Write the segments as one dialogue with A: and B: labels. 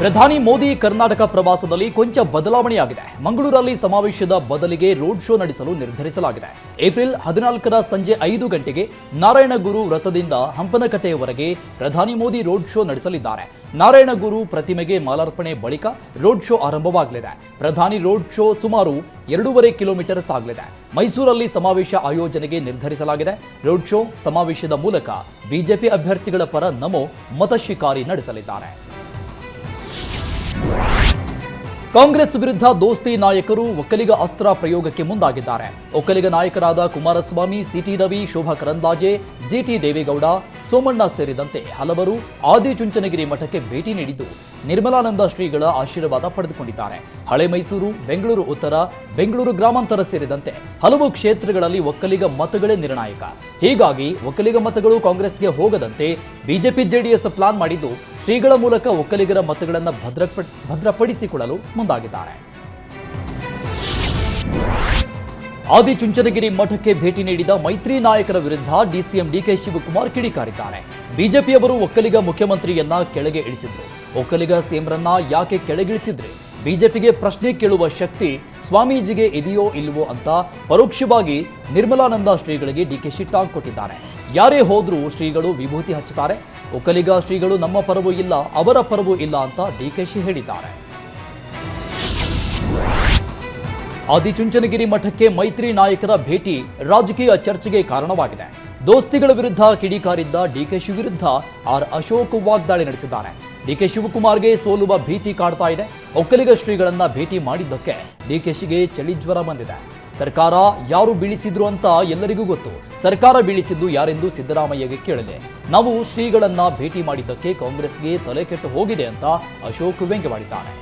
A: ಪ್ರಧಾನಿ ಮೋದಿ ಕರ್ನಾಟಕ ಪ್ರವಾಸದಲ್ಲಿ ಕೊಂಚ ಬದಲಾವಣೆಯಾಗಿದೆ. ಮಂಗಳೂರಲ್ಲಿ ಸಮಾವೇಶದ ಬದಲಿಗೆ ರೋಡ್ ಶೋ ನಡೆಸಲು ನಿರ್ಧರಿಸಲಾಗಿದೆ. ಏಪ್ರಿಲ್ ಹದಿನಾಲ್ಕರ ಸಂಜೆ ಐದು ಗಂಟೆಗೆ ನಾರಾಯಣಗುರು ವೃತ್ತದಿಂದ ಹಂಪನಕಟ್ಟೆಯವರೆಗೆ ಪ್ರಧಾನಿ ಮೋದಿ ರೋಡ್ ಶೋ ನಡೆಸಲಿದ್ದಾರೆ. ನಾರಾಯಣಗುರು ಪ್ರತಿಮೆಗೆ ಮಾಲಾರ್ಪಣೆ ಬಳಿಕ ರೋಡ್ ಶೋ ಆರಂಭವಾಗಲಿದೆ. ಪ್ರಧಾನಿ ರೋಡ್ ಶೋ ಸುಮಾರು ಎರಡೂವರೆ ಕಿಲೋಮೀಟರ್ ಸಾಗಲಿದೆ. ಮೈಸೂರಲ್ಲಿ ಸಮಾವೇಶ ಆಯೋಜನೆಗೆ ನಿರ್ಧರಿಸಲಾಗಿದೆ. ರೋಡ್ ಶೋ ಸಮಾವೇಶದ ಮೂಲಕ ಬಿಜೆಪಿ ಅಭ್ಯರ್ಥಿಗಳ ಪರ ನಮೋ ಮತಶಿಕಾರಿ ನಡೆಸಲಿದ್ದಾರೆ. ಕಾಂಗ್ರೆಸ್ ವಿರುದ್ಧ ದೋಸ್ತಿ ನಾಯಕರು ಒಕ್ಕಲಿಗ ಅಸ್ತ್ರ ಪ್ರಯೋಗಕ್ಕೆ ಮುಂದಾಗಿದ್ದಾರೆ. ಒಕ್ಕಲಿಗ ನಾಯಕರಾದ Kumaraswamy, C T Ravi, Shobha Karandlaje G T Devegowda, Somanna ಸೇರಿದಂತೆ ಹಲವರು ಆದಿಚುಂಚನಗಿರಿ ಮಠಕ್ಕೆ ಭೇಟಿ ನೀಡಿದ್ದು, ನಿರ್ಮಲಾನಂದ ಶ್ರೀಗಳ ಆಶೀರ್ವಾದ ಪಡೆದುಕೊಂಡಿದ್ದಾರೆ. ಹಳೆ ಮೈಸೂರು, ಬೆಂಗಳೂರು ಉತ್ತರ, ಬೆಂಗಳೂರು ಗ್ರಾಮಾಂತರ ಸೇರಿದಂತೆ ಹಲವು ಕ್ಷೇತ್ರಗಳಲ್ಲಿ ಒಕ್ಕಲಿಗ ಮತಗಳೇ ನಿರ್ಣಾಯಕ. ಹೀಗಾಗಿ ಒಕ್ಕಲಿಗ ಮತಗಳು ಕಾಂಗ್ರೆಸ್ಗೆ ಹೋಗದಂತೆ ಬಿಜೆಪಿ ಜೆಡಿಎಸ್ ಪ್ಲಾನ್ ಮಾಡಿದ್ದು ಶ್ರೀಗಳ ಮೂಲಕ ಒಕ್ಕಲಿಗರ ಮತಗಳನ್ನು ಭದ್ರ ಭದ್ರಪಡಿಸಿಕೊಳ್ಳಲು ಮುಂದಾಗಿದ್ದಾರೆ. ಆದಿಚುಂಚನಗಿರಿ ಮಠಕ್ಕೆ ಭೇಟಿ ನೀಡಿದ ಮೈತ್ರಿ ನಾಯಕರ ವಿರುದ್ಧ ಡಿಸಿಎಂ ಡಿಕೆ ಶಿವಕುಮಾರ್ ಕಿಡಿಕಾರಿದ್ದಾರೆ. ಬಿಜೆಪಿಯವರು ಒಕ್ಕಲಿಗ ಮುಖ್ಯಮಂತ್ರಿಯನ್ನ ಕೆಳಗೆ ಇಳಿಸಿದ್ರು. ಒಕ್ಕಲಿಗ ಸಿಎಂರನ್ನ ಯಾಕೆ ಕೆಳಗಿಳಿಸಿದ್ರೆ? ಬಿಜೆಪಿಗೆ ಪ್ರಶ್ನೆ ಕೇಳುವ ಶಕ್ತಿ ಸ್ವಾಮೀಜಿಗೆ ಇದೆಯೋ ಇಲ್ವೋ ಅಂತ ಪರೋಕ್ಷವಾಗಿ ನಿರ್ಮಲಾನಂದ ಶ್ರೀಗಳಿಗೆ ಡಿಕೆ ಟಾಂಗ್ ಕೊಟ್ಟಿದ್ದಾರೆ. ಯಾರೇ ಹೋದ್ರೂ ಶ್ರೀಗಳು ವಿಭೂತಿ ಹಚ್ಚುತ್ತಾರೆ. ಒಕ್ಕಲಿಗ ಶ್ರೀಗಳು ನಮ್ಮ ಪರವೂ ಇಲ್ಲ, ಅವರ ಪರವೂ ಇಲ್ಲ ಅಂತ ಡಿಕೆಶಿ ಹೇಳಿದ್ದಾರೆ. ಆದಿಚುಂಚನಗಿರಿ ಮಠಕ್ಕೆ ಮೈತ್ರಿ ನಾಯಕರ ಭೇಟಿ ರಾಜಕೀಯ ಚರ್ಚೆಗೆ ಕಾರಣವಾಗಿದೆ. ದೋಸ್ತಿಗಳ ವಿರುದ್ಧ ಕಿಡಿಕಾರಿದ್ದ ಡಿಕೆಶಿ ವಿರುದ್ಧ ಆರ್. ಅಶೋಕ್ ವಾಗ್ದಾಳಿ ನಡೆಸಿದ್ದಾರೆ. ಡಿಕೆ ಶಿವಕುಮಾರ್ಗೆ ಸೋಲುವ ಭೀತಿ ಕಾಡ್ತಾ ಇದೆ. ಒಕ್ಕಲಿಗ ಶ್ರೀಗಳನ್ನ ಭೇಟಿ ಮಾಡಿದ್ದಕ್ಕೆ ಡಿಕೆಶಿಗೆ ಚಳಿಜ್ವರ ಬಂದಿದೆ. ಸರ್ಕಾರ ಯಾರು ಬೀಳಿಸಿದ್ರು ಅಂತ ಎಲ್ಲರಿಗೂ ಗೊತ್ತು. ಸರ್ಕಾರ ಬೀಳಿಸಿದ್ದು ಯಾರೆಂದು ಸಿದ್ದರಾಮಯ್ಯಗೆ ಕೇಳಿದೆ. ನಾವು ಶ್ರೀಗಳನ್ನ ಭೇಟಿ ಮಾಡಿದ್ದಕ್ಕೆ ಕಾಂಗ್ರೆಸ್ಗೆ ತಲೆ ಕೆಟ್ಟು ಹೋಗಿದೆ ಅಂತ ಅಶೋಕ್ ವ್ಯಂಗ್ಯವಾಡಿದ್ದಾರೆ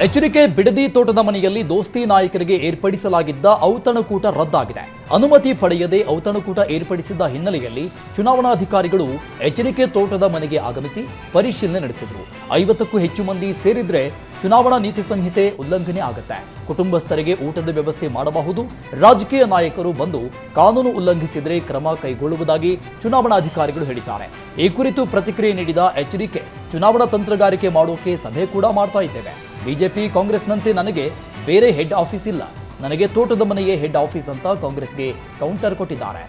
A: ಎಚ್ಚರಿಕೆ ಬಿಡದಿ ತೋಟದ ಮನೆಯಲ್ಲಿ ದೋಸ್ತಿ ನಾಯಕರಿಗೆ ಏರ್ಪಡಿಸಲಾಗಿದ್ದ ಔತಣಕೂಟ ರದ್ದಾಗಿದೆ. ಅನುಮತಿ ಪಡೆಯದೆ ಔತಣಕೂಟ ಏರ್ಪಡಿಸಿದ್ದ ಹಿನ್ನೆಲೆಯಲ್ಲಿ ಚುನಾವಣಾಧಿಕಾರಿಗಳು ಎಚ್ಚರಿಕೆ ತೋಟದ ಮನೆಗೆ ಆಗಮಿಸಿ ಪರಿಶೀಲನೆ ನಡೆಸಿದರು. ಐವತ್ತಕ್ಕೂ ಹೆಚ್ಚು ಮಂದಿ ಸೇರಿದ್ರೆ ಚುನಾವಣಾ ನೀತಿ ಸಂಹಿತೆ ಉಲ್ಲಂಘನೆ ಆಗುತ್ತೆ. ಕುಟುಂಬಸ್ಥರಿಗೆ ಊಟದ ವ್ಯವಸ್ಥೆ ಮಾಡಬಹುದು. ರಾಜಕೀಯ ನಾಯಕರು ಬಂದು ಕಾನೂನು ಉಲ್ಲಂಘಿಸಿದರೆ ಕ್ರಮ ಕೈಗೊಳ್ಳುವುದಾಗಿ ಚುನಾವಣಾಧಿಕಾರಿಗಳು ಹೇಳಿದ್ದಾರೆ. ಈ ಕುರಿತು ಪ್ರತಿಕ್ರಿಯೆ ನೀಡಿದ ಎಚ್ಡಿಕೆ ಚುನಾವಣಾ ತಂತ್ರಗಾರಿಕೆ ಮಾಡೋಕೆ ಸಭೆ ಕೂಡ ಮಾಡ್ತಾ ಇದ್ದೇವೆ. ಬಿಜೆಪಿ, ಕಾಂಗ್ರೆಸ್ನಂತೆ ನನಗೆ ಬೇರೆ ಹೆಡ್ ಆಫೀಸ್ ಇಲ್ಲ. ನನಗೆ ತೋಟದ ಮನೆಯೇ ಹೆಡ್ ಆಫೀಸ್ ಅಂತ ಕಾಂಗ್ರೆಸ್ಗೆ ಕೌಂಟರ್ ಕೊಟ್ಟಿದ್ದಾರೆ.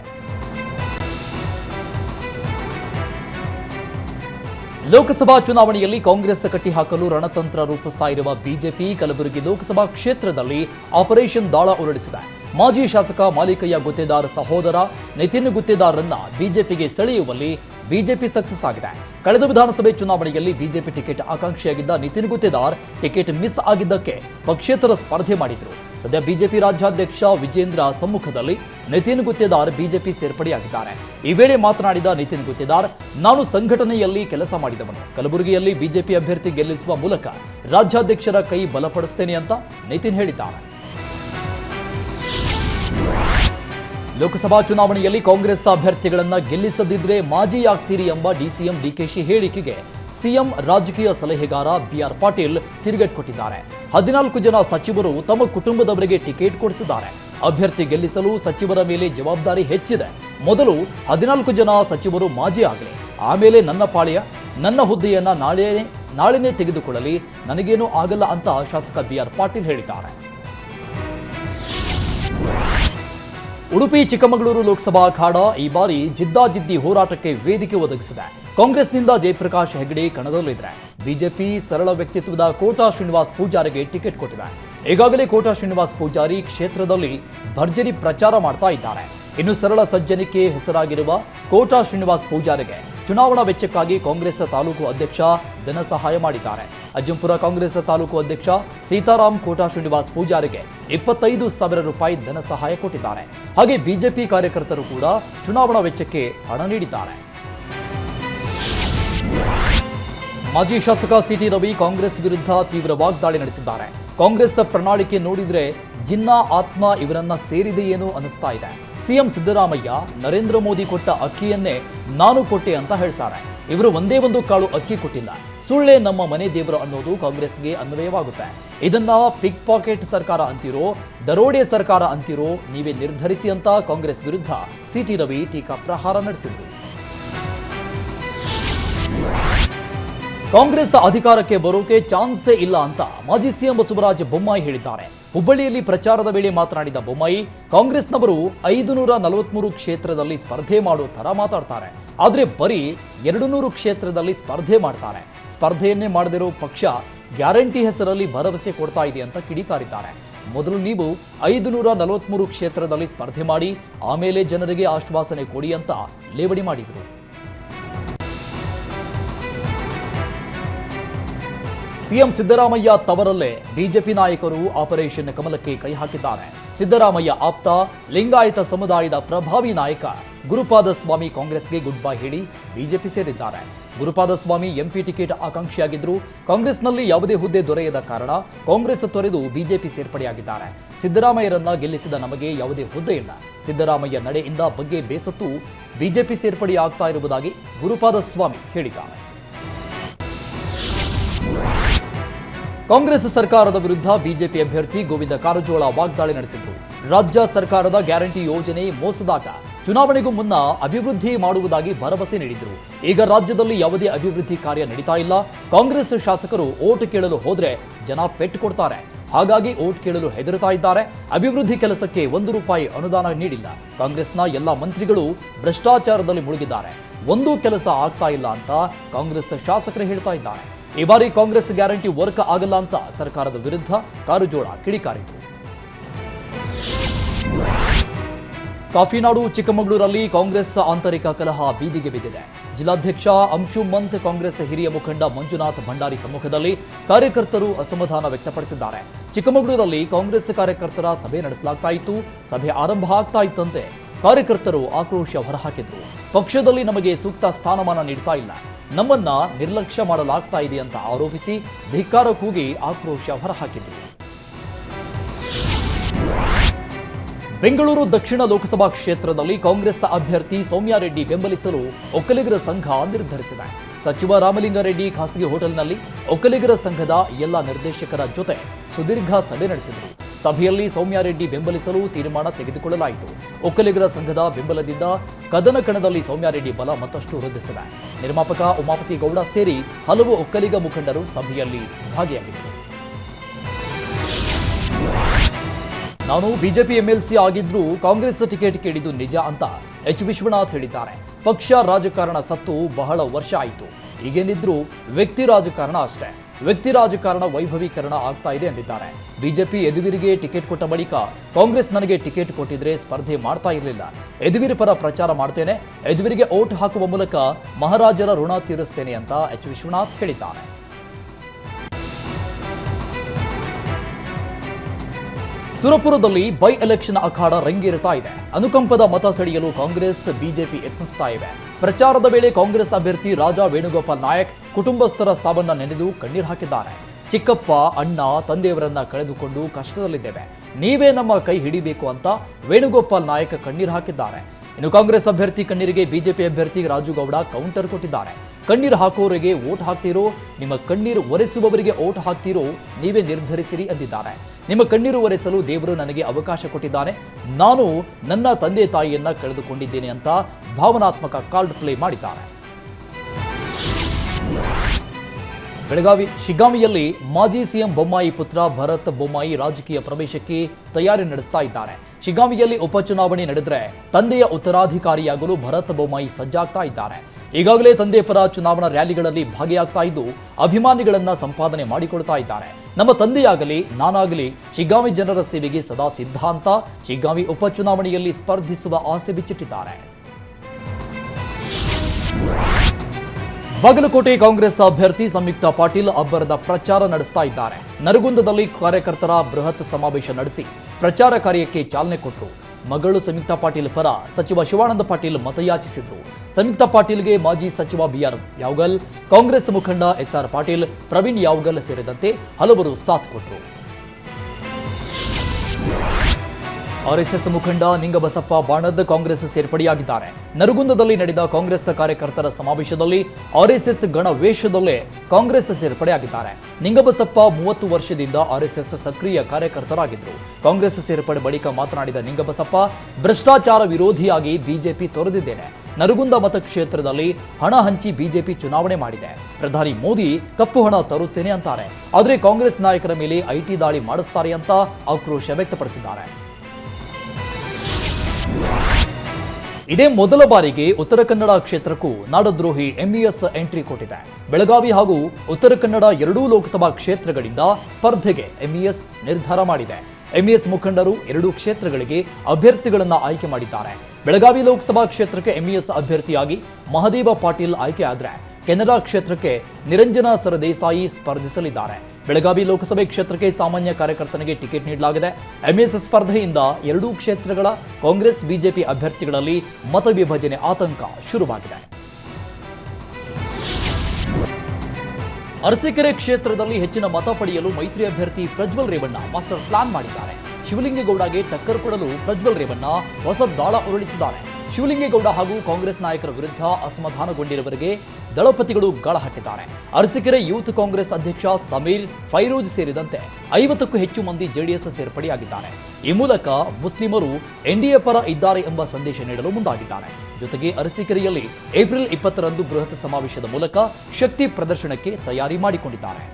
A: ಲೋಕಸಭಾ ಚುನಾವಣೆಯಲ್ಲಿ ಕಾಂಗ್ರೆಸ್ ಕಟ್ಟಿಹಾಕಲು ರಣತಂತ್ರ ರೂಪಿಸ್ತಾ ಇರುವ ಬಿಜೆಪಿ ಕಲಬುರಗಿ ಲೋಕಸಭಾ ಕ್ಷೇತ್ರದಲ್ಲಿ ಆಪರೇಷನ್ ದಾಳ ಉರುಳಿಸಿದೆ ಮಾಜಿ ಶಾಸಕ ಮಾಲಿಕಯ್ಯ ಗುತ್ತೇದಾರ್ ಸಹೋದರ ನಿತಿನ್ ಗುತ್ತೇದಾರ್ರನ್ನ ಬಿಜೆಪಿಗೆ ಸೆಳೆಯುವಲ್ಲಿ ಬಿಜೆಪಿ ಸಕ್ಸಸ್ ಆಗಿದೆ. ಕಳೆದ ವಿಧಾನಸಭೆ ಚುನಾವಣೆಯಲ್ಲಿ ಬಿಜೆಪಿ ಟಿಕೆಟ್ ಆಕಾಂಕ್ಷಿಯಾಗಿದ್ದ ನಿತಿನ್ ಗುತ್ತೇದಾರ್ ಟಿಕೆಟ್ ಮಿಸ್ ಆಗಿದ್ದಕ್ಕೆ ಪಕ್ಷೇತರ ಸ್ಪರ್ಧೆ ಮಾಡಿದ್ರು. ಸದ್ಯ ಬಿಜೆಪಿ ರಾಜ್ಯಾಧ್ಯಕ್ಷ ವಿಜೇಂದ್ರ ಸಮ್ಮುಖದಲ್ಲಿ ನಿತಿನ್ ಗುತ್ತೇದಾರ್ ಬಿಜೆಪಿ ಸೇರ್ಪಡೆಯಾಗಿದ್ದಾರೆ. ಈ ವೇಳೆ ಮಾತನಾಡಿದ ನಿತಿನ್ ಗುತ್ತೇದಾರ್, ನಾನು ಸಂಘಟನೆಯಲ್ಲಿ ಕೆಲಸ ಮಾಡಿದವನು. ಕಲಬುರಗಿಯಲ್ಲಿ ಬಿಜೆಪಿ ಅಭ್ಯರ್ಥಿ ಗೆಲ್ಲಿಸುವ ಮೂಲಕ ರಾಜ್ಯಾಧ್ಯಕ್ಷರ ಕೈ ಬಲಪಡಿಸ್ತೇನೆ ಅಂತ ನಿತಿನ್ ಹೇಳಿದ್ದಾರೆ. ಲೋಕಸಭಾ ಚುನಾವಣೆಯಲ್ಲಿ ಕಾಂಗ್ರೆಸ್ ಅಭ್ಯರ್ಥಿಗಳನ್ನ ಗೆಲ್ಲಿಸದಿದ್ರೆ ಮಾಜಿ ಆಗ್ತೀರಿ ಎಂಬ ಡಿಸಿಎಂ ಡಿಕೆಶಿ ಹೇಳಿಕೆಗೆ ಸಿಎಂ ರಾಜಕೀಯ ಸಲಹೆಗಾರ ಬಿಆರ್ ಪಾಟೀಲ್ ತಿರುಗೇಟ್ ಕೊಟ್ಟಿದ್ದಾರೆ ಹದಿನಾಲ್ಕು ಜನ ಸಚಿವರು ತಮ್ಮ ಕುಟುಂಬದವರಿಗೆ ಟಿಕೆಟ್ ಕೊಡಿಸಿದ್ದಾರೆ. ಅಭ್ಯರ್ಥಿ ಗೆಲ್ಲಿಸಲು ಸಚಿವರ ಮೇಲೆ ಜವಾಬ್ದಾರಿ ಹೆಚ್ಚಿದೆ. ಮೊದಲು ಹದಿನಾಲ್ಕು ಜನ ಸಚಿವರು ಮಾಜಿ ಆಗಲಿ. ಆಮೇಲೆ ನನ್ನ ಪಾಳ್ಯ, ನನ್ನ ಹುದ್ದೆಯನ್ನ ನಾಳೆ ನಾಳೆನೇ ತೆಗೆದುಕೊಳ್ಳಲಿ, ನನಗೇನೂ ಆಗಲ್ಲ ಅಂತ ಶಾಸಕ ಬಿಆರ್ ಪಾಟೀಲ್ ಹೇಳಿದ್ದಾರೆ. ಉಡುಪಿ, ಚಿಕ್ಕಮಗಳೂರು ಲೋಕಸಭಾ ಅಖಾಡ ಈ ಬಾರಿ ಜಿದ್ದಾಜಿದ್ದಿ ಹೋರಾಟಕ್ಕೆ ವೇದಿಕೆ ಒದಗಿಸಿದೆ. ಕಾಂಗ್ರೆಸ್ನಿಂದ ಜಯಪ್ರಕಾಶ್ ಹೆಗಡೆ ಕಣದಲ್ಲಿದ್ದಾರೆ ಬಿಜೆಪಿ ಸರಳ ವ್ಯಕ್ತಿತ್ವದ ಕೋಟಾ ಶ್ರೀನಿವಾಸ್ ಪೂಜಾರಿಗೆ ಟಿಕೆಟ್ ಕೊಟ್ಟಿದೆ. ಈಗಾಗಲೇ ಕೋಟಾ ಶ್ರೀನಿವಾಸ್ ಪೂಜಾರಿ ಕ್ಷೇತ್ರದಲ್ಲಿ ಭರ್ಜರಿ ಪ್ರಚಾರ ಮಾಡ್ತಾ ಇದ್ದಾರೆ. ಇನ್ನು ಸರಳ ಸಜ್ಜನಿಕೆ ಹೆಸರಾಗಿರುವ ಕೋಟಾ ಶ್ರೀನಿವಾಸ್ ಪೂಜಾರಿಗೆ ಚುನಾವಣಾ ವೆಚ್ಚಕ್ಕಾಗಿ ಕಾಂಗ್ರೆಸ್ ತಾಲೂಕು ಅಧ್ಯಕ್ಷ ಧನ ಸಹಾಯ ಮಾಡಿದ್ದಾರೆ. ಅಜ್ಜಂಪುರ ಕಾಂಗ್ರೆಸ್ ತಾಲೂಕು ಅಧ್ಯಕ್ಷ ಸೀತಾರಾಮ್ ಕೋಟಾ ಶ್ರೀನಿವಾಸ್ ಪೂಜಾರಿಗೆ ಇಪ್ಪತ್ತೈದು ಸಾವಿರ ರೂಪಾಯಿ ಧನ ಸಹಾಯ ಕೊಟ್ಟಿದ್ದಾರೆ. ಹಾಗೆ ಬಿಜೆಪಿ ಕಾರ್ಯಕರ್ತರು ಕೂಡ ಚುನಾವಣಾ ವೆಚ್ಚಕ್ಕೆ ಹಣ ನೀಡಿದ್ದಾರೆ. ಮಾಜಿ ಶಾಸಕ ಸಿಟಿ ರವಿ ಕಾಂಗ್ರೆಸ್ ವಿರುದ್ಧ ತೀವ್ರ ವಾಗ್ದಾಳಿ ನಡೆಸಿದ್ದಾರೆ. ಕಾಂಗ್ರೆಸ್ ಪ್ರಣಾಳಿಕೆ ನೋಡಿದ್ರೆ ಜಿನ್ನಾ, ಆತ್ಮ ಇವರನ್ನ ಸೇರಿದೆಯೇನೋ ಅನಿಸ್ತಾ ಇದೆ. ಸಿಎಂ ಸಿದ್ದರಾಮಯ್ಯ ನರೇಂದ್ರ ಮೋದಿ ಕೊಟ್ಟ ಅಕ್ಕಿಯನ್ನೇ ನಾನು ಕೊಟ್ಟೆ ಅಂತ ಹೇಳ್ತಾರೆ. ಇವರು ಒಂದೇ ಒಂದು ಕಾಳು ಅಕ್ಕಿ ಕೊಟ್ಟಿಲ್ಲ. ಸುಳ್ಳೇ ನಮ್ಮ ಮನೆ ದೇವರು ಅನ್ನೋದು ಕಾಂಗ್ರೆಸ್ಗೆ ಅನ್ವಯವಾಗುತ್ತೆ. ಇದನ್ನ ಪಿಕ್ ಪಾಕೆಟ್ ಸರ್ಕಾರ ಅಂತಿರೋ, ದರೋಡೆ ಸರ್ಕಾರ ಅಂತಿರೋ, ನೀವೇ ನಿರ್ಧರಿಸಿ ಅಂತ ಕಾಂಗ್ರೆಸ್ ವಿರುದ್ಧ ಸಿಟಿ ರವಿ ಟೀಕಾ ಪ್ರಹಾರ ನಡೆಸಿದ್ರು. ಕಾಂಗ್ರೆಸ್ ಅಧಿಕಾರಕ್ಕೆ ಬರೋಕೆ ಚಾನ್ಸೇ ಇಲ್ಲ ಅಂತ ಮಾಜಿ ಸಿಎಂ ಬಸವರಾಜ ಬೊಮ್ಮಾಯಿ ಹೇಳಿದ್ದಾರೆ. ಹುಬ್ಬಳ್ಳಿಯಲ್ಲಿ ಪ್ರಚಾರದ ವೇಳೆ ಮಾತನಾಡಿದ ಬೊಮ್ಮಾಯಿ, ಕಾಂಗ್ರೆಸ್ನವರು ಐದು ನೂರ ನಲವತ್ಮೂರು ಕ್ಷೇತ್ರದಲ್ಲಿ ಸ್ಪರ್ಧೆ ಮಾಡೋ ತರ ಮಾತಾಡ್ತಾರೆ. ಆದ್ರೆ ಬರೀ ಎರಡು ನೂರು ಕ್ಷೇತ್ರದಲ್ಲಿ ಸ್ಪರ್ಧೆ ಮಾಡ್ತಾರೆ. ಸ್ಪರ್ಧೆಯನ್ನೇ ಮಾಡದಿರೋ ಪಕ್ಷ ಗ್ಯಾರಂಟಿ ಹೆಸರಲ್ಲಿ ಭರವಸೆ ಕೊಡ್ತಾ ಇದೆ ಅಂತ ಕಿಡಿಕಾರಿದ್ದಾರೆ. ಮೊದಲು ನೀವು ಐದು ನೂರ ನಲವತ್ಮೂರು ಕ್ಷೇತ್ರದಲ್ಲಿ ಸ್ಪರ್ಧೆ ಮಾಡಿ, ಆಮೇಲೆ ಜನರಿಗೆ ಆಶ್ವಾಸನೆ ಕೊಡಿ ಅಂತ ಲೇವಡಿ ಮಾಡಿದರು. ಸಿಎಂ ಸಿದ್ದರಾಮಯ್ಯ ತವರಲ್ಲೇ ಬಿಜೆಪಿ ನಾಯಕರು ಆಪರೇಷನ್ ಕಮಲಕ್ಕೆ ಕೈ ಹಾಕಿದ್ದಾರೆ. ಸಿದ್ದರಾಮಯ್ಯ ಆಪ್ತ, ಲಿಂಗಾಯತ ಸಮುದಾಯದ ಪ್ರಭಾವಿ ನಾಯಕ. ಗುರುಪಾದ ಸ್ವಾಮಿ ಕಾಂಗ್ರೆಸ್ಗೆ ಗುಡ್ ಬೈ ಹೇಳಿ ಬಿಜೆಪಿ ಸೇರಿದ್ದಾರೆ. ಗುರುಪಾದ ಸ್ವಾಮಿ ಎಂಪಿ ಟಿಕೆಟ್ ಆಕಾಂಕ್ಷಿಯಾಗಿದ್ದರು ಕಾಂಗ್ರೆಸ್ನಲ್ಲಿ ಯಾವುದೇ ಹುದ್ದೆ ದೊರೆಯದ ಕಾರಣ ಕಾಂಗ್ರೆಸ್ ತೊರೆದು ಬಿಜೆಪಿ ಸೇರ್ಪಡೆಯಾಗಿದ್ದಾರೆ. ಸಿದ್ದರಾಮಯ್ಯರನ್ನ ಗೆಲ್ಲಿಸಿದ ನಮಗೆ ಯಾವುದೇ ಹುದ್ದೆ ಇಲ್ಲ. ಸಿದ್ದರಾಮಯ್ಯ ನಡೆಯಿಂದ ಬಗ್ಗೆ ಬೇಸತ್ತು ಬಿಜೆಪಿ ಸೇರ್ಪಡೆಯಾಗ್ತಾ ಇರುವುದಾಗಿ ಗುರುಪಾದ ಸ್ವಾಮಿ ಹೇಳಿದ್ದಾರೆ. ಕಾಂಗ್ರೆಸ್ ಸರ್ಕಾರದ ವಿರುದ್ಧ ಬಿಜೆಪಿ ಅಭ್ಯರ್ಥಿ ಗೋವಿಂದ ಕಾರಜೋಳ ವಾಗ್ದಾಳಿ ನಡೆಸಿದ್ರು. ರಾಜ್ಯ ಸರ್ಕಾರದ ಗ್ಯಾರಂಟಿ ಯೋಜನೆ ಮೋಸದಾಟ. ಚುನಾವಣೆಗೂ ಮುನ್ನ ಅಭಿವೃದ್ಧಿ ಮಾಡುವುದಾಗಿ ಭರವಸೆ ನೀಡಿದ್ರು. ಈಗ ರಾಜ್ಯದಲ್ಲಿ ಯಾವುದೇ ಅಭಿವೃದ್ಧಿ ಕಾರ್ಯ ನಡೀತಾ ಇಲ್ಲ. ಕಾಂಗ್ರೆಸ್ ಶಾಸಕರು ಓಟ್ ಕೇಳಲು ಹೋದ್ರೆ ಜನ ಪೆಟ್ಟು ಕೊಡ್ತಾರೆ. ಹಾಗಾಗಿ ಓಟ್ ಕೇಳಲು ಹೆದರುತ್ತಾ ಇದ್ದಾರೆ. ಅಭಿವೃದ್ಧಿ ಕೆಲಸಕ್ಕೆ ಒಂದು ರೂಪಾಯಿ ಅನುದಾನ ನೀಡಿಲ್ಲ. ಕಾಂಗ್ರೆಸ್ನ ಎಲ್ಲ ಮಂತ್ರಿಗಳು ಭ್ರಷ್ಟಾಚಾರದಲ್ಲಿ ಮುಳುಗಿದ್ದಾರೆ. ಒಂದೂ ಕೆಲಸ ಆಗ್ತಾ ಇಲ್ಲ ಅಂತ ಕಾಂಗ್ರೆಸ್ ಶಾಸಕರು ಹೇಳ್ತಾ ಇದ್ದಾರೆ. ಈ ಬಾರಿ ಕಾಂಗ್ರೆಸ್ ಗ್ಯಾರಂಟಿ ವರ್ಕ್ ಆಗಲ್ಲ ಅಂತ ಸರ್ಕಾರದ ವಿರುದ್ಧ ಕಾರುಜೋಳ ಕಿಡಿಕಾರಿತು. ಕಾಫಿನಾಡು ಚಿಕ್ಕಮಗಳೂರಲ್ಲಿ ಕಾಂಗ್ರೆಸ್ ಆಂತರಿಕ ಕಲಹ ಬೀದಿಗೆ ಬಿದ್ದಿದೆ. ಜಿಲ್ಲಾಧ್ಯಕ್ಷ ಅಂಶು ಮಂತ್ ಕಾಂಗ್ರೆಸ್ ಹಿರಿಯ ಮುಖಂಡ ಮಂಜುನಾಥ್ ಭಂಡಾರಿ ಸಮ್ಮುಖದಲ್ಲಿ ಕಾರ್ಯಕರ್ತರು ಅಸಮಾಧಾನ ವ್ಯಕ್ತಪಡಿಸಿದ್ದಾರೆ. ಚಿಕ್ಕಮಗಳೂರಲ್ಲಿ ಕಾಂಗ್ರೆಸ್ ಕಾರ್ಯಕರ್ತರ ಸಭೆ ನಡೆಸಲಾಗ್ತಾ ಇತ್ತು. ಸಭೆ ಆರಂಭ ಆಗ್ತಾ ಇತ್ತಂತೆ. ಕಾರ್ಯಕರ್ತರು ಆಕ್ರೋಶ ಹೊರಹಾಕಿದ್ರು. ಪಕ್ಷದಲ್ಲಿ ನಮಗೆ ಸೂಕ್ತ ಸ್ಥಾನಮಾನ ನೀಡ್ತಾ ಇಲ್ಲ. ನಮ್ಮನ್ನ ನಿರ್ಲಕ್ಷ್ಯ ಮಾಡಲಾಗ್ತಾ ಇದೆ ಅಂತ ಆರೋಪಿಸಿ ಧಿಕ್ಕಾರ ಕೂಗಿ ಆಕ್ರೋಶ ಹೊರಹಾಕಿದ್ರು. ಬೆಂಗಳೂರು ದಕ್ಷಿಣ ಲೋಕಸಭಾ ಕ್ಷೇತ್ರದಲ್ಲಿ ಕಾಂಗ್ರೆಸ್ ಅಭ್ಯರ್ಥಿ ಸೌಮ್ಯಾರೆಡ್ಡಿ ಬೆಂಬಲಿಸಲು ಒಕ್ಕಲಿಗರ ಸಂಘ ನಿರ್ಧರಿಸಿದೆ. ಸಚಿವ ರಾಮಲಿಂಗಾರೆಡ್ಡಿ ಖಾಸಗಿ ಹೋಟೆಲ್ನಲ್ಲಿ ಒಕ್ಕಲಿಗರ ಸಂಘದ ಎಲ್ಲ ನಿರ್ದೇಶಕರ ಜೊತೆ ಸುದೀರ್ಘ ಸಭೆ ನಡೆಸಿದರು. ಸಭೆಯಲ್ಲಿ ಸೌಮ್ಯಾರೆಡ್ಡಿ ಬೆಂಬಲಿಸಲು ತೀರ್ಮಾನ ತೆಗೆದುಕೊಳ್ಳಲಾಯಿತು. ಒಕ್ಕಲಿಗರ ಸಂಘದ ಬೆಂಬಲದಿಂದ ಕದನ ಕಣದಲ್ಲಿ ಸೌಮ್ಯಾರೆಡ್ಡಿ ಬಲ ಮತ್ತಷ್ಟು ವೃದ್ಧಿಸಿದೆ. ನಿರ್ಮಾಪಕ ಉಮಾಪತಿ ಗೌಡ ಸೇರಿ ಹಲವು ಒಕ್ಕಲಿಗ ಮುಖಂಡರು ಸಭೆಯಲ್ಲಿ ಭಾಗಿಯಾಗಿದ್ದರು. ನಾನು ಬಿಜೆಪಿ ಎಂಎಲ್ಸಿ ಆಗಿದ್ರೂ ಕಾಂಗ್ರೆಸ್ ಟಿಕೆಟ್ ಕೇಳಿದ್ದು ನಿಜ ಅಂತ ಎಚ್ ವಿಶ್ವನಾಥ್ ಹೇಳಿದ್ದಾರೆ. ಪಕ್ಷ ರಾಜಕಾರಣ ಸತ್ತು ಬಹಳ ವರ್ಷ ಆಯಿತು. ಈಗೇನಿದ್ರೂ ವ್ಯಕ್ತಿ ರಾಜಕಾರಣ ಅಷ್ಟೇ. ವ್ಯಕ್ತಿ ರಾಜಕಾರಣ ವೈಭವೀಕರಣ ಆಗ್ತಾ ಇದೆ ಎಂದಿದ್ದಾರೆ. ಬಿಜೆಪಿ ಯದುವೀರಿಗೆ ಟಿಕೆಟ್ ಕೊಟ್ಟ ಬಳಿಕ ಕಾಂಗ್ರೆಸ್ ನನಗೆ ಟಿಕೆಟ್ ಕೊಟ್ಟಿದ್ರೆ ಸ್ಪರ್ಧೆ ಮಾಡ್ತಾ ಇರಲಿಲ್ಲ. ಯದುವೀರ್ ಪರ ಪ್ರಚಾರ ಮಾಡ್ತೇನೆ. ಯದುವೀರಿಗೆ ಓಟ್ ಹಾಕುವ ಮೂಲಕ ಮಹಾರಾಜರ ಋಣ ತೀರಿಸ್ತೇನೆ ಅಂತ ಎಚ್ ವಿಶ್ವನಾಥ್ ಹೇಳಿದ್ದಾರೆ. ಸುರಪುರದಲ್ಲಿ ಬೈ ಎಲೆಕ್ಷನ್ ಅಖಾಡ ರಂಗೇರುತ್ತಾ ಇದೆ. ಅನುಕಂಪದ ಮತ ಸೆಳೆಯಲು ಕಾಂಗ್ರೆಸ್, ಬಿಜೆಪಿ ಯತ್ನಿಸ್ತಾ ಇವೆ. ಪ್ರಚಾರದ ವೇಳೆ ಕಾಂಗ್ರೆಸ್ ಅಭ್ಯರ್ಥಿ ರಾಜಾ ವೇಣುಗೋಪಾಲ್ ನಾಯಕ್ ಕುಟುಂಬಸ್ಥರ ಸಾವನ್ನ ನೆನೆದು ಕಣ್ಣೀರು ಹಾಕಿದ್ದಾರೆ. ಚಿಕ್ಕಪ್ಪ, ಅಣ್ಣ, ತಂದೆಯವರನ್ನ ಕಳೆದುಕೊಂಡು ಕಷ್ಟದಲ್ಲಿದ್ದೇವೆ. ನೀವೇ ನಮ್ಮ ಕೈ ಹಿಡಿಬೇಕು ಅಂತ ವೇಣುಗೋಪಾಲ್ ನಾಯಕ್ ಕಣ್ಣೀರು ಹಾಕಿದ್ದಾರೆ. ಇನ್ನು ಕಾಂಗ್ರೆಸ್ ಅಭ್ಯರ್ಥಿ ಕಣ್ಣೀರಿಗೆ ಬಿಜೆಪಿ ಅಭ್ಯರ್ಥಿ ರಾಜುಗೌಡ ಕೌಂಟರ್ ಕೊಟ್ಟಿದ್ದಾರೆ. ಕಣ್ಣೀರು ಹಾಕುವವರಿಗೆ ಓಟ್ ಹಾಕ್ತಿರೋ, ನಿಮ್ಮ ಕಣ್ಣೀರು ಒರೆಸುವವರಿಗೆ ಓಟ್ ಹಾಕ್ತಿರೋ, ನೀವೇ ನಿರ್ಧರಿಸಿರಿ ಎಂದಿದ್ದಾರೆ ನಿಮ್ಮ ಕಣ್ಣೀರು ಒರೆಸಲು ದೇವರು ನನಗೆ ಅವಕಾಶ ಕೊಟ್ಟಿದ್ದಾನೆ. ನಾನು ನನ್ನ ತಂದೆ ತಾಯಿಯನ್ನ ಕಳೆದುಕೊಂಡಿದ್ದೇನೆ ಅಂತ ಭಾವನಾತ್ಮಕ ಕಾರ್ಡ್ ಪ್ಲೇ ಮಾಡಿದ್ದಾರೆ. ಬೆಳಗಾವಿ, ಶಿಗ್ಗಾಮಿಯಲ್ಲಿ ಮಾಜಿ ಸಿಎಂ ಬೊಮ್ಮಾಯಿ ಪುತ್ರ ಭರತ್ ಬೊಮ್ಮಾಯಿ ರಾಜಕೀಯ ಪ್ರವೇಶಕ್ಕೆ ತಯಾರಿ ನಡೆಸ್ತಾ ಇದ್ದಾರೆ. ಶಿಗ್ಗಾಮಿಯಲ್ಲಿ ಉಪಚುನಾವಣೆ ನಡೆದರೆ ತಂದೆಯ ಉತ್ತರಾಧಿಕಾರಿಯಾಗಲು ಭರತ್ ಬೊಮ್ಮಾಯಿ ಸಜ್ಜಾಗ್ತಾ ಇದ್ದಾರೆ. ಈಗಾಗಲೇ ತಂದೆ ಪರ ಚುನಾವಣಾ ರ್ಯಾಲಿಗಳಲ್ಲಿ ಭಾಗಿಯಾಗ್ತಾ ಇದ್ದು ಅಭಿಮಾನಿಗಳನ್ನ ಸಂಪಾದನೆ ಮಾಡಿಕೊಳ್ತಾ ಇದ್ದಾರೆ. ನಮ್ಮ ತಂದೆಯಾಗಲಿ, ನಾನಾಗಲಿ ಶಿಗ್ಗಾವಿ ಜನರ ಸೇವೆಗೆ ಸದಾ ಸಿದ್ಧಾಂತ ಶಿಗ್ಗಾಂವಿ ಶಿಗ್ಗಾವಿ ಉಪಚುನಾವಣೆಯಲ್ಲಿ ಸ್ಪರ್ಧಿಸುವ ಆಸೆ ಬಿಚ್ಚಿಟ್ಟಿದ್ದಾರೆ. ಬಾಗಲಕೋಟೆ ಕಾಂಗ್ರೆಸ್ ಅಭ್ಯರ್ಥಿ ಸಂಯುಕ್ತ ಪಾಟೀಲ್ ಅಬ್ಬರದ ಪ್ರಚಾರ ನಡೆಸ್ತಾ ಇದ್ದಾರೆ. ನರಗುಂದದಲ್ಲಿ ಕಾರ್ಯಕರ್ತರ ಬೃಹತ್ ಸಮಾವೇಶ ನಡೆಸಿ ಪ್ರಚಾರ ಕಾರ್ಯಕ್ಕೆ ಚಾಲನೆ ಕೊಟ್ಟರು. ಮಗಳು ಸಂಯುಕ್ತ ಪಾಟೀಲ್ ಪರ ಸಚಿವ ಶಿವಾನಂದ ಪಾಟೀಲ್ ಮತಯಾಚಿಸಿದ್ರು. ಸಂಯುಕ್ತ ಪಾಟೀಲ್ಗೆ ಮಾಜಿ ಸಚಿವ ಬಿಆರ್ ಯಾವಗಲ್, ಕಾಂಗ್ರೆಸ್ ಮುಖಂಡ ಎಸ್ಆರ್ ಪಾಟೀಲ್, ಪ್ರವೀಣ್ ಯಾವಗಲ್ ಸೇರಿದಂತೆ ಹಲವರು ಸಾಥ್ ಕೊಟ್ಟರು. ಆರ್ಎಸ್ಎಸ್ ಮುಖಂಡ ನಿಂಗಬಸಪ್ಪ ಬಾಣದ್ ಕಾಂಗ್ರೆಸ್ ಸೇರ್ಪಡೆಯಾಗಿದ್ದಾರೆ. ನರಗುಂದದಲ್ಲಿ ನಡೆದ ಕಾಂಗ್ರೆಸ್ ಕಾರ್ಯಕರ್ತರ ಸಮಾವೇಶದಲ್ಲಿ ಆರ್ಎಸ್ಎಸ್ ಗಣ ವೇಷದಲ್ಲೇ ಕಾಂಗ್ರೆಸ್ ಸೇರ್ಪಡೆಯಾಗಿದ್ದಾರೆ. ನಿಂಗಬಸಪ್ಪ ಮೂವತ್ತು ವರ್ಷದಿಂದ ಆರ್ಎಸ್ಎಸ್ ಸಕ್ರಿಯ ಕಾರ್ಯಕರ್ತರಾಗಿದ್ದರು. ಕಾಂಗ್ರೆಸ್ ಸೇರ್ಪಡೆ ಬಳಿಕ ಮಾತನಾಡಿದ ನಿಂಗಬಸಪ್ಪ, ಭ್ರಷ್ಟಾಚಾರ ವಿರೋಧಿಯಾಗಿ ಬಿಜೆಪಿ ತೊರೆದಿದ್ದೇನೆ. ನರಗುಂದ ಮತಕ್ಷೇತ್ರದಲ್ಲಿ ಹಣ ಹಂಚಿ ಬಿಜೆಪಿ ಚುನಾವಣೆ ಮಾಡಿದೆ. ಪ್ರಧಾನಿ ಮೋದಿ, ಕಪ್ಪು ಹಣ ತರುತ್ತೇನೆ ಅಂತಾರೆ. ಆದರೆ ಕಾಂಗ್ರೆಸ್ ನಾಯಕರ ಮೇಲೆ ಐಟಿ ದಾಳಿ ಮಾಡಿಸ್ತಾರೆ ಅಂತ ಆಕ್ರೋಶ ವ್ಯಕ್ತಪಡಿಸಿದ್ದಾರೆ. ಇದೇ ಮೊದಲ ಬಾರಿಗೆ ಉತ್ತರ ಕನ್ನಡ ಕ್ಷೇತ್ರಕ್ಕೂ ನಾಡದ್ರೋಹಿ ಎಂಇಎಸ್ ಎಂಟ್ರಿ ಕೊಟ್ಟಿದೆ. ಬೆಳಗಾವಿ ಹಾಗೂ ಉತ್ತರ ಕನ್ನಡ ಎರಡೂ ಲೋಕಸಭಾ ಕ್ಷೇತ್ರಗಳಿಂದ ಸ್ಪರ್ಧೆಗೆ ಎಂಇಎಸ್ ನಿರ್ಧಾರ ಮಾಡಿದೆ. ಎಂಇಎಸ್ ಮುಖಂಡರು ಎರಡೂ ಕ್ಷೇತ್ರಗಳಿಗೆ ಅಭ್ಯರ್ಥಿಗಳನ್ನು ಆಯ್ಕೆ ಮಾಡಿದ್ದಾರೆ. ಬೆಳಗಾವಿ ಲೋಕಸಭಾ ಕ್ಷೇತ್ರಕ್ಕೆ ಎಂಇಎಸ್ ಅಭ್ಯರ್ಥಿಯಾಗಿ ಮಹದೇವ ಪಾಟೀಲ್ ಆಯ್ಕೆ ಆದ್ರೆ ಕೆನಡಾ ಕ್ಷೇತ್ರಕ್ಕೆ ನಿರಂಜನ ಸರದೇಸಾಯಿ ಸ್ಪರ್ಧಿಸಲಿದ್ದಾರೆ. ಬೆಳಗಾವಿ ಲೋಕಸಭೆ ಕ್ಷೇತ್ರಕ್ಕೆ ಸಾಮಾನ್ಯ ಕಾರ್ಯಕರ್ತನಿಗೆ ಟಿಕೆಟ್ ನೀಡಲಾಗಿದೆ. ಎಂಎಸ್ ಸ್ಪರ್ಧೆಯಿಂದ ಎರಡೂ ಕ್ಷೇತ್ರಗಳ ಕಾಂಗ್ರೆಸ್, ಬಿಜೆಪಿ ಅಭ್ಯರ್ಥಿಗಳಲ್ಲಿ ಮತ ವಿಭಜನೆ ಆತಂಕ ಶುರುವಾಗಿದೆ. ಅರಸೀಕೆರೆ ಕ್ಷೇತ್ರದಲ್ಲಿ ಹೆಚ್ಚಿನ ಮತ ಪಡೆಯಲು ಮೈತ್ರಿ ಅಭ್ಯರ್ಥಿ ಪ್ರಜ್ವಲ್ ರೇವಣ್ಣ ಮಾಸ್ಟರ್ ಪ್ಲಾನ್ ಮಾಡಿದ್ದಾರೆ. ಶಿವಲಿಂಗೇಗೌಡಗೆ ಟಕ್ಕರ್ ಕೊಡಲು ಪ್ರಜ್ವಲ್ ರೇವಣ್ಣ ಹೊಸ ದಾಳ ಉರುಳಿಸಿದ್ದಾರೆ. ಶಿವಲಿಂಗೇಗೌಡ ಹಾಗೂ ಕಾಂಗ್ರೆಸ್ ನಾಯಕರ ವಿರುದ್ಧ ಅಸಮಾಧಾನಗೊಂಡಿರುವವರಿಗೆ ದಳಪತಿಗಳು ಗಾಳ ಹಾಕಿದ್ದಾರೆ. ಅರಸೀಕೆರೆ ಯೂತ್ ಕಾಂಗ್ರೆಸ್ ಅಧ್ಯಕ್ಷ ಸಮೀರ್ ಫೈರೋಜ್ ಸೇರಿದಂತೆ ಐವತ್ತಕ್ಕೂ ಹೆಚ್ಚು ಮಂದಿ ಜೆಡಿಎಸ್ ಸೇರ್ಪಡೆಯಾಗಿದ್ದಾರೆ. ಈ ಮೂಲಕ ಮುಸ್ಲಿಮರು ಎನ್ಡಿಎ ಪರ ಇದ್ದಾರೆ ಎಂಬ ಸಂದೇಶ ನೀಡಲು ಮುಂದಾಗಿದ್ದಾರೆ. ಜೊತೆಗೆ ಅರಸೀಕೆರೆಯಲ್ಲಿ ಏಪ್ರಿಲ್ ಇಪ್ಪತ್ತರಂದು ಬೃಹತ್ ಸಮಾವೇಶದ ಮೂಲಕ ಶಕ್ತಿ ಪ್ರದರ್ಶನಕ್ಕೆ ತಯಾರಿ ಮಾಡಿಕೊಂಡಿದ್ದಾರೆ.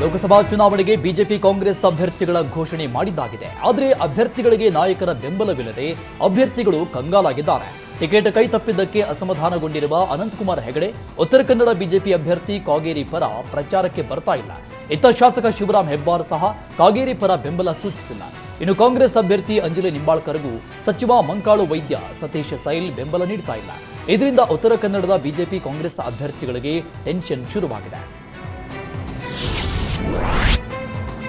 A: ಲೋಕಸಭಾ ಚುನಾವಣೆಗೆ ಬಿಜೆಪಿ ಕಾಂಗ್ರೆಸ್ ಅಭ್ಯರ್ಥಿಗಳ ಘೋಷಣೆ ಮಾಡಿದ್ದಾಗಿದೆ. ಆದರೆ ಅಭ್ಯರ್ಥಿಗಳಿಗೆ ನಾಯಕರ ಬೆಂಬಲವಿಲ್ಲದೆ ಅಭ್ಯರ್ಥಿಗಳು ಕಂಗಾಲಾಗಿದ್ದಾರೆ. ಟಿಕೆಟ್ ಕೈ ತಪ್ಪಿದ್ದಕ್ಕೆ ಅಸಮಾಧಾನಗೊಂಡಿರುವ ಅನಂತಕುಮಾರ್ ಹೆಗಡೆ, ಉತ್ತರ ಕನ್ನಡ ಬಿಜೆಪಿ ಅಭ್ಯರ್ಥಿ ಕಾಗೇರಿ ಪರ ಪ್ರಚಾರಕ್ಕೆ ಬರ್ತಾ ಇಲ್ಲ. ಇತ್ತ ಶಾಸಕ ಶಿವರಾಮ್ ಹೆಬ್ಬಾರ್ ಸಹ ಕಾಗೇರಿ ಪರ ಬೆಂಬಲ ಸೂಚಿಸಿಲ್ಲ. ಇನ್ನು ಕಾಂಗ್ರೆಸ್ ಅಭ್ಯರ್ಥಿ ಅಂಜಲಿ ನಿಂಬಾಳ್ಕರ್ಗೂ ಸಚಿವ ಮಂಕಾಳು ವೈದ್ಯ, ಸತೀಶ್ ಸೈಲ್ ಬೆಂಬಲ ನೀಡ್ತಾ ಇಲ್ಲ. ಇದರಿಂದ ಉತ್ತರ ಕನ್ನಡದ ಬಿಜೆಪಿ ಕಾಂಗ್ರೆಸ್ ಅಭ್ಯರ್ಥಿಗಳಿಗೆ ಟೆನ್ಷನ್ ಶುರುವಾಗಿದೆ.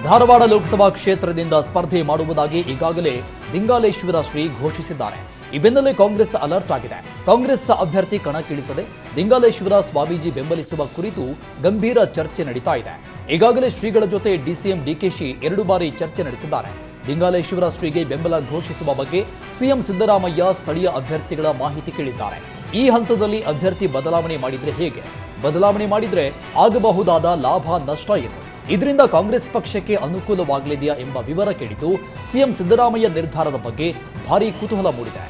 A: ಧಾರವಾಡ ಲೋಕಸಭಾ ಕ್ಷೇತ್ರದಿಂದ ಸ್ಪರ್ಧೆ ಮಾಡುವುದಾಗಿ ಈಗಾಗಲೇ ದಿಂಗಾಲೇಶ್ವರ ಶ್ರೀ ಘೋಷಿಸಿದ್ದಾರೆ. ಈ ಬೆನ್ನಲ್ಲೇ ಕಾಂಗ್ರೆಸ್ ಅಲರ್ಟ್ ಆಗಿದೆ. ಕಾಂಗ್ರೆಸ್ ಅಭ್ಯರ್ಥಿ ಕಣಕ್ಕಿಳಿಸದೆ ದಿಂಗಾಲೇಶ್ವರ ಸ್ವಾಮೀಜಿ ಬೆಂಬಲಿಸುವ ಕುರಿತು ಗಂಭೀರ ಚರ್ಚೆ ನಡೀತಾ ಇದೆ. ಈಗಾಗಲೇ ಶ್ರೀಗಳ ಜೊತೆ ಡಿಸಿಎಂ ಡಿಕೆಶಿ ಎರಡು ಬಾರಿ ಚರ್ಚೆ ನಡೆಸಿದ್ದಾರೆ. ದಿಂಗಾಲೇಶ್ವರ ಶ್ರೀಗೆ ಬೆಂಬಲ ಘೋಷಿಸುವ ಬಗ್ಗೆ ಸಿಎಂ ಸಿದ್ದರಾಮಯ್ಯ ಸ್ಥಳೀಯ ಅಭ್ಯರ್ಥಿಗಳ ಮಾಹಿತಿ ಕೇಳಿದ್ದಾರೆ. ಈ ಹಂತದಲ್ಲಿ ಅಭ್ಯರ್ಥಿ ಬದಲಾವಣೆ ಮಾಡಿದ್ರೆ ಹೇಗೆ? ಬದಲಾವಣೆ ಮಾಡಿದ್ರೆ ಆಗಬಹುದಾದ ಲಾಭ ನಷ್ಟ ಏನು? ಇದರಿಂದ ಕಾಂಗ್ರೆಸ್ ಪಕ್ಷಕ್ಕೆ ಅನುಕೂಲವಾಗಲಿದೆಯಾ ಎಂಬ ವಿವರ ಕೇಳಿದ್ದು ಸಿಎಂ ಸಿದ್ದರಾಮಯ್ಯ ನಿರ್ಧಾರದ ಬಗ್ಗೆ ಭಾರೀ ಕುತೂಹಲ ಮೂಡಿದೆ.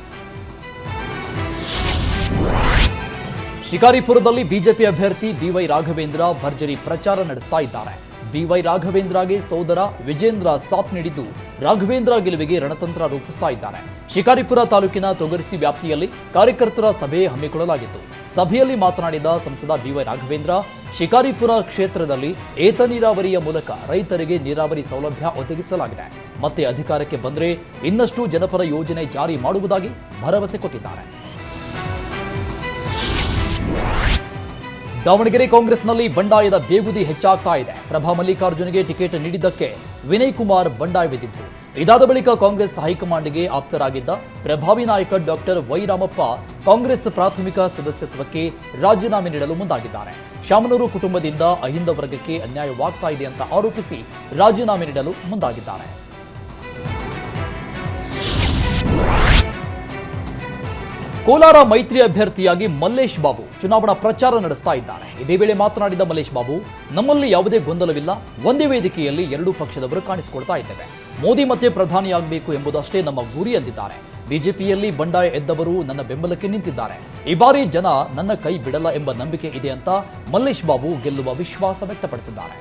A: ಶಿಕಾರಿಪುರದಲ್ಲಿ ಬಿಜೆಪಿ ಅಭ್ಯರ್ಥಿ ಬಿವೈ ರಾಘವೇಂದ್ರ ಭರ್ಜರಿ ಪ್ರಚಾರ ನಡೆಸ್ತಾ ಇದ್ದಾರೆ. ಬಿವೈ ರಾಘವೇಂದ್ರಗೆ ಸೋದರ ವಿಜೇಂದ್ರ ಸಾಥ್ ನೀಡಿದ್ದು ರಾಘವೇಂದ್ರ ಗೆಲುವಿಗೆ ರಣತಂತ್ರ ರೂಪಿಸ್ತಾ ಇದ್ದಾರೆ ಶಿಕಾರಿಪುರ ತಾಲೂಕಿನ ತೊಗರಿಸಿ ವ್ಯಾಪ್ತಿಯಲ್ಲಿ ಕಾರ್ಯಕರ್ತರ ಸಭೆ ಹಮ್ಮಿಕೊಳ್ಳಲಾಗಿತ್ತು. ಸಭೆಯಲ್ಲಿ ಮಾತನಾಡಿದ ಸಂಸದ ಬಿವೈ ರಾಘವೇಂದ್ರ, ಶಿಕಾರಿಪುರ ಕ್ಷೇತ್ರದಲ್ಲಿ ಏತ ನೀರಾವರಿಯ ಮೂಲಕ ರೈತರಿಗೆ ನೀರಾವರಿ ಸೌಲಭ್ಯ ಒದಗಿಸಲಾಗಿದೆ. ಮತ್ತೆ ಅಧಿಕಾರಕ್ಕೆ ಬಂದರೆ ಇನ್ನಷ್ಟು ಜನಪರ ಯೋಜನೆ ಜಾರಿ ಮಾಡುವುದಾಗಿ ಭರವಸೆ ಕೊಟ್ಟಿದ್ದಾರೆ. ದಾವಣಗೆರೆ ಕಾಂಗ್ರೆಸ್ನಲ್ಲಿ ಬಂಡಾಯದ ಬೇಗುದಿ ಹೆಚ್ಚಾಗ್ತಾ ಇದೆ. ಪ್ರಭಾ ಮಲ್ಲಿಕಾರ್ಜುನ್ಗೆ ಟಿಕೆಟ್ ನೀಡಿದ್ದಕ್ಕೆ ವಿನಯ್ ಕುಮಾರ್ ಬಂಡಾಯವೆದ್ದಿದ್ರು ಇದಾದ ಬಳಿಕ ಕಾಂಗ್ರೆಸ್ ಹೈಕಮಾಂಡ್ಗೆ ಆಪ್ತರಾಗಿದ್ದ ಪ್ರಭಾವಿ ನಾಯಕ ಡಾಕ್ಟರ್ ವೈರಾಮಪ್ಪ ಕಾಂಗ್ರೆಸ್ ಪ್ರಾಥಮಿಕ ಸದಸ್ಯತ್ವಕ್ಕೆ ರಾಜೀನಾಮೆ ನೀಡಲು ಮುಂದಾಗಿದ್ದಾರೆ. ಶಾಮನೂರು ಕುಟುಂಬದಿಂದ ಅಹಿಂದ ವರ್ಗಕ್ಕೆ ಅನ್ಯಾಯವಾಗ್ತಾ ಇದೆ ಅಂತ ಆರೋಪಿಸಿ ರಾಜೀನಾಮೆ ನೀಡಲು ಮುಂದಾಗಿದ್ದಾರೆ. ಕೋಲಾರ ಮೈತ್ರಿ ಅಭ್ಯರ್ಥಿಯಾಗಿ ಮಲ್ಲೇಶ್ ಬಾಬು ಚುನಾವಣಾ ಪ್ರಚಾರ ನಡೆಸ್ತಾ ಇದ್ದಾರೆ. ಇದೇ ವೇಳೆ ಮಾತನಾಡಿದ ಮಲ್ಲೇಶ್ ಬಾಬು, ನಮ್ಮಲ್ಲಿ ಯಾವುದೇ ಗೊಂದಲವಿಲ್ಲ, ಒಂದೇ ವೇದಿಕೆಯಲ್ಲಿ ಎರಡೂ ಪಕ್ಷದವರು ಕಾಣಿಸಿಕೊಳ್ತಾ ಇದ್ದೇವೆ. ಮೋದಿ ಮತ್ತೆ ಪ್ರಧಾನಿಯಾಗಬೇಕು ಎಂಬುದಷ್ಟೇ ನಮ್ಮ ಗುರಿ ಎಂದಿದ್ದಾರೆ. ಬಿಜೆಪಿಯಲ್ಲಿ ಬಂಡಾಯ ಎದ್ದವರು ನನ್ನ ಬೆಂಬಲಕ್ಕೆ ನಿಂತಿದ್ದಾರೆ. ಈ ಬಾರಿ ಜನ ನನ್ನ ಕೈ ಬಿಡಲ್ಲ ಎಂಬ ನಂಬಿಕೆ ಇದೆ ಅಂತ ಮಲ್ಲೇಶ್ ಬಾಬು ಗೆಲ್ಲುವ ವಿಶ್ವಾಸ ವ್ಯಕ್ತಪಡಿಸಿದ್ದಾರೆ.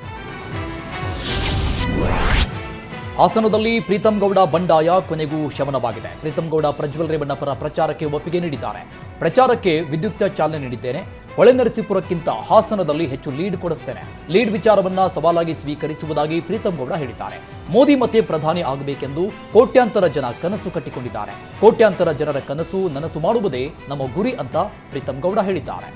A: ಹಾಸನದಲ್ಲಿ ಪ್ರೀತಂ ಗೌಡ ಬಂಡಾಯ ಕೊನೆಗೂ ಶಮನವಾಗಿದೆ. ಪ್ರೀತಂ ಗೌಡ ಪ್ರಜ್ವಲ್ ರೇವಣ್ಣ ಪರ ಪ್ರಚಾರಕ್ಕೆ ಒಪ್ಪಿಗೆ ನೀಡಿದ್ದಾರೆ. ಪ್ರಚಾರಕ್ಕೆ ವಿದ್ಯುಕ್ತ ಚಾಲನೆ ನೀಡಿದ್ದೇನೆ. ಹೊಳೆನರಸೀಪುರಕ್ಕಿಂತ ಹಾಸನದಲ್ಲಿ ಹೆಚ್ಚು ಲೀಡ್ ಕೊಡಿಸ್ತೇನೆ. ಲೀಡ್ ವಿಚಾರವನ್ನ ಸವಾಲಾಗಿ ಸ್ವೀಕರಿಸುವುದಾಗಿ ಪ್ರೀತಂ ಗೌಡ ಹೇಳಿದ್ದಾರೆ. ಮೋದಿ ಮತ್ತೆ ಪ್ರಧಾನಿ ಆಗಬೇಕೆಂದು ಕೋಟ್ಯಾಂತರ ಜನ ಕನಸು ಕಟ್ಟಿಕೊಂಡಿದ್ದಾರೆ. ಕೋಟ್ಯಾಂತರ ಜನರ ಕನಸು ನನಸು ಮಾಡುವುದೇ ನಮ್ಮ ಗುರಿ ಅಂತ ಪ್ರೀತಂ ಗೌಡ ಹೇಳಿದ್ದಾರೆ.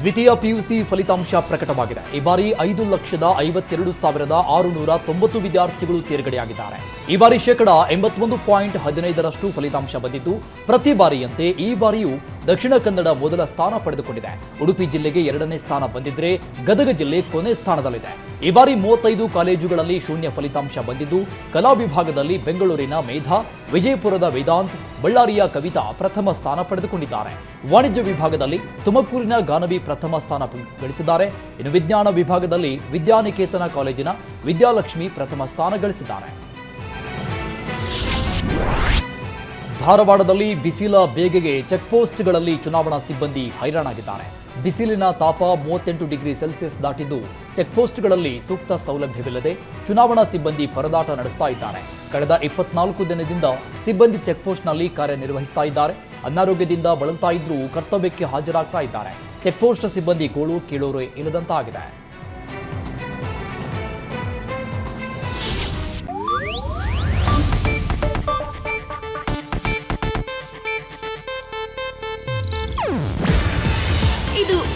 A: ದ್ವಿತೀಯ ಪಿಯುಸಿ ಫಲಿತಾಂಶ ಪ್ರಕಟವಾಗಿದೆ. ಈ ಬಾರಿ ಐದು ಲಕ್ಷದ ಐವತ್ತೆರಡು ಸಾವಿರದ ಆರುನೂರ ತೊಂಬತ್ತು ವಿದ್ಯಾರ್ಥಿಗಳು ತೇರ್ಗಡೆಯಾಗಿದ್ದಾರೆ. ಈ ಬಾರಿ ಶೇಕಡ ಎಂಬತ್ತೊಂದು ಪಾಯಿಂಟ್ ಹದಿನೈದರಷ್ಟು ಫಲಿತಾಂಶ ಬಂದಿದ್ದು, ಪ್ರತಿ ಬಾರಿಯಂತೆ ಈ ಬಾರಿಯೂ ದಕ್ಷಿಣ ಕನ್ನಡ ಮೊದಲ ಸ್ಥಾನ ಪಡೆದುಕೊಂಡಿದೆ. ಉಡುಪಿ ಜಿಲ್ಲೆಗೆ ಎರಡನೇ ಸ್ಥಾನ ಬಂದಿದ್ರೆ ಗದಗ ಜಿಲ್ಲೆ ಕೊನೆ ಸ್ಥಾನದಲ್ಲಿದೆ. ಈ ಬಾರಿ ಮೂವತ್ತೈದು ಕಾಲೇಜುಗಳಲ್ಲಿ ಶೂನ್ಯ ಫಲಿತಾಂಶ ಬಂದಿದ್ದು, ಕಲಾ ವಿಭಾಗದಲ್ಲಿ ಬೆಂಗಳೂರಿನ ಮೇಧಾ, ವಿಜಯಪುರದ ವೇದಾಂತ್, ಬಳ್ಳಾರಿಯ ಕವಿತಾ ಪ್ರಥಮ ಸ್ಥಾನ ಪಡೆದುಕೊಂಡಿದ್ದಾರೆ. ವಾಣಿಜ್ಯ ವಿಭಾಗದಲ್ಲಿ ತುಮಕೂರಿನ ಗಾನವಿ ಪ್ರಥಮ ಸ್ಥಾನ ಗಳಿಸಿದ್ದಾರೆ. ಇನ್ನು ವಿಜ್ಞಾನ ವಿಭಾಗದಲ್ಲಿ ವಿದ್ಯಾನಿಕೇತನ ಕಾಲೇಜಿನ ವಿದ್ಯಾಲಕ್ಷ್ಮಿ ಪ್ರಥಮ ಸ್ಥಾನ ಗಳಿಸಿದ್ದಾರೆ. ಧಾರವಾಡದಲ್ಲಿ ಬಿಸಿಲ ಬೇಗೆಗೆ ಚೆಕ್ಪೋಸ್ಟ್ಗಳಲ್ಲಿ ಚುನಾವಣಾ ಸಿಬ್ಬಂದಿ ಹೈರಾಣಾಗಿದ್ದಾರೆ. ಬಿಸಿಲಿನ ತಾಪ ಮೂವತ್ತೆಂಟು ಡಿಗ್ರಿ ಸೆಲ್ಸಿಯಸ್ ದಾಟಿದ್ದು ಚೆಕ್ಪೋಸ್ಟ್ಗಳಲ್ಲಿ ಸೂಕ್ತ ಸೌಲಭ್ಯವಿಲ್ಲದೆ ಚುನಾವಣಾ ಸಿಬ್ಬಂದಿ ಪರದಾಟ ನಡೆಸ್ತಾ ಇದ್ದಾರೆ. ಕಳೆದ ಇಪ್ಪತ್ನಾಲ್ಕು ದಿನದಿಂದ ಸಿಬ್ಬಂದಿ ಚೆಕ್ಪೋಸ್ಟ್ನಲ್ಲಿ ಕಾರ್ಯನಿರ್ವಹಿಸ್ತಾ ಇದ್ದಾರೆ. ಅನಾರೋಗ್ಯದಿಂದ ಬಳಲ್ತಾ ಇದ್ರೂ ಕರ್ತವ್ಯಕ್ಕೆ ಹಾಜರಾಗ್ತಾ ಇದ್ದಾರೆ. ಚೆಕ್ಪೋಸ್ಟ್ ಸಿಬ್ಬಂದಿ ಗೋಳು ಕೇಳೋರು ಇಲ್ಲದಂತಾಗಿದೆ.